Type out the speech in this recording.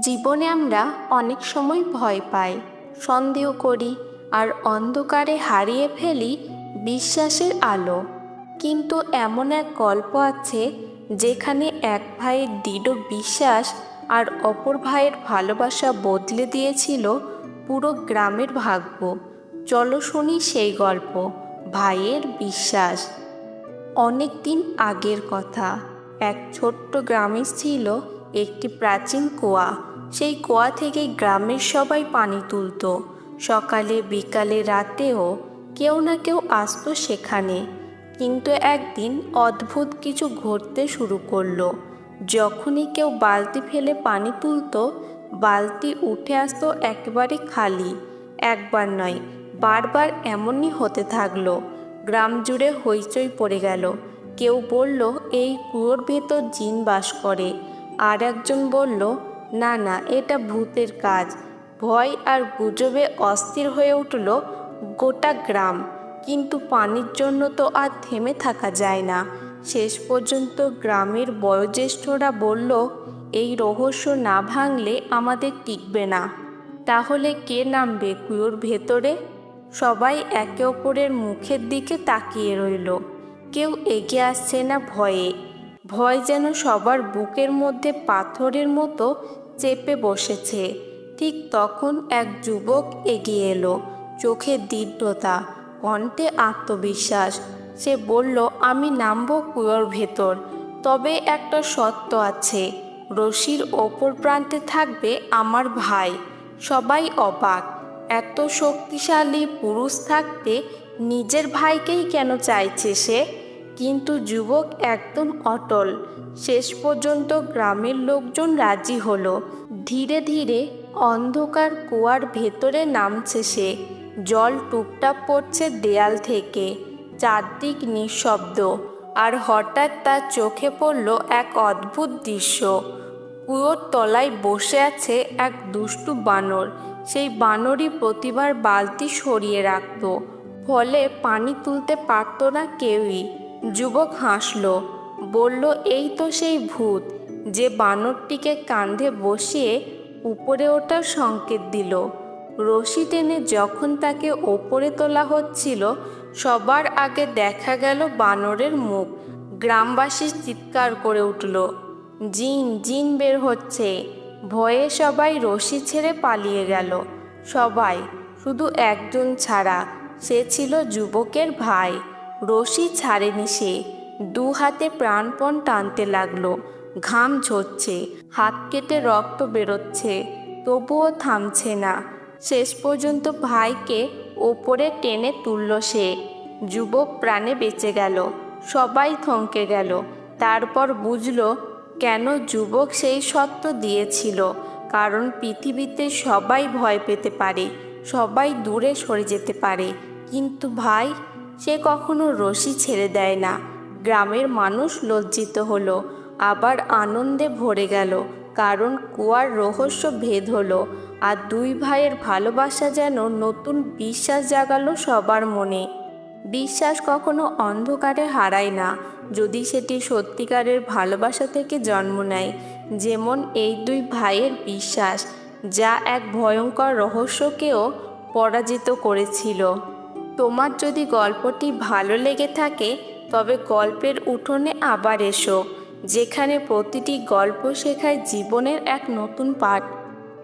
জীবনে আমরা অনেক সময় ভয় পাই, সন্দেহ করি আর অন্ধকারে হারিয়ে ফেলি বিশ্বাসের আলো। কিন্তু এমন এক গল্প আছে যেখানে এক ভাইয়ের দৃঢ় বিশ্বাস আর অপর ভাইয়ের ভালোবাসা বদলে দিয়েছিল পুরো গ্রামের ভাগ্য। চলো শুনি সেই গল্প, ভাইয়ের বিশ্বাস। অনেক দিন আগের কথা, এক ছোট্ট গ্রামে ছিল একটি প্রাচীন কুয়া। সেই কুয়া থেকে গ্রামের সবাই পানি তুলতো। সকালে, বিকালে, রাতেও কেউ না কেউ আসতো সেখানে। কিন্তু একদিন অদ্ভুত কিছু ঘটতে শুরু করল। যখনই কেউ বালতি ফেলে পানি তুলতো, বালতি উঠে আসতো একেবারে খালি। একবার নয়, বারবার এমনই হতে থাকল। গ্রাম জুড়ে হইচই পড়ে গেল। কেউ বলল, এই কুয়োর ভেতর জিন বাস করে। আর একজন বলল, না না, এটা ভূতের কাজ। ভয় আর গুজবে অস্থির হয়ে উঠল গোটা গ্রাম। কিন্তু পানির জন্য তো আর থেমে থাকা যায় না। শেষ পর্যন্ত গ্রামের বয়োজ্যেষ্ঠরা বলল, এই রহস্য না ভাঙলে আমাদের টিকবে না। তাহলে কে নামবে কুয়োর ভেতরে? সবাই একে অপরের মুখের দিকে তাকিয়ে রইল। কেউ এগিয়ে আসছে না ভয়ে। ভয় যেন সবার বুকের মধ্যে পাথরের মতো চেপে বসেছে। ঠিক তখন এক যুবক এগিয়ে এলো। চোখে দৃঢ়তা, কণ্ঠে আত্মবিশ্বাস। সে বলল, আমি নামবো কুয়োর ভেতর। তবে একটা সত্য আছে। রশির ওপর প্রান্তে থাকবে আমার ভাই। সবাই অবাক। এত শক্তিশালী পুরুষ থাকতে নিজের ভাইকেই কেন চাইছে সে? কিন্তু যুবক একদম অটল। শেষ পর্যন্ত গ্রামের লোকজন রাজি হলো। ধীরে ধীরে অন্ধকার কুয়ার ভেতরে নামছে সে। জল টুপটাপ পড়ছে দেয়াল থেকে। চারদিক নিঃশব্দ। আর হঠাৎ তার চোখে পড়ল এক অদ্ভুত দৃশ্য। কুয়োর তলায় বসে আছে এক দুষ্টু বানর। সেই বানরই প্রতিবার বালতি সরিয়ে রাখত। ফলে পানি তুলতে পারত না কেউই। যুবক হাসল, বলল, এই তো সেই ভূত, যে বানরটিকে কাঁধে বসিয়ে উপরে ওঠার সংকেত দিল। রশি টেনে যখন তাকে ওপরে তোলা হচ্ছিল, সবার আগে দেখা গেল বানরের মুখ। গ্রামবাসী চিৎকার করে উঠল, জিন জিন বের হচ্ছে। ভয়ে সবাই রশি ছেড়ে পালিয়ে গেল। সবাই, শুধু একজন ছাড়া, সে ছিল যুবকের ভাই। রশি ছাড়েনি সে। দু হাতে প্রাণপণ টানতে লাগল। ঘাম ঝরছে, হাত কেটে রক্ত বেরোচ্ছে, তবুও থামছে না। শেষ পর্যন্ত ভাইকে ওপরে টেনে তুলল সে। যুবক প্রাণে বেঁচে গেল, সবাই থমকে গেল। তারপর বুঝলো কেন যুবক সেই সত্য দিয়েছিল, কারণ পৃথিবীতে সবাই ভয় পেতে পারে, সবাই দূরে সরে যেতে পারে। কিন্তু ভাই সে কখনো রশি ছেড়ে দেয় না। গ্রামের মানুষ লজ্জিত হলো, আবার আনন্দে ভরে গেল, কারণ কুয়ার রহস্য ভেদ হলো, আর দুই ভাইয়ের ভালোবাসা যেন নতুন বিশ্বাস জাগালো সবার মনে। বিশ্বাস কখনো অন্ধকারে হারায় না, যদি সেটি সত্যিকারের ভালোবাসা থেকে জন্ম নেয়। যেমন এই দুই ভাইয়ের বিশ্বাস, যা এক ভয়ঙ্কর রহস্যকেও পরাজিত করেছিল। তোমার যদি গল্পটি ভালো লেগে থাকে, তবে গল্পের উঠোনে আবার এসো, যেখানে প্রতিটি গল্প শেখায় জীবনের এক নতুন পাঠ।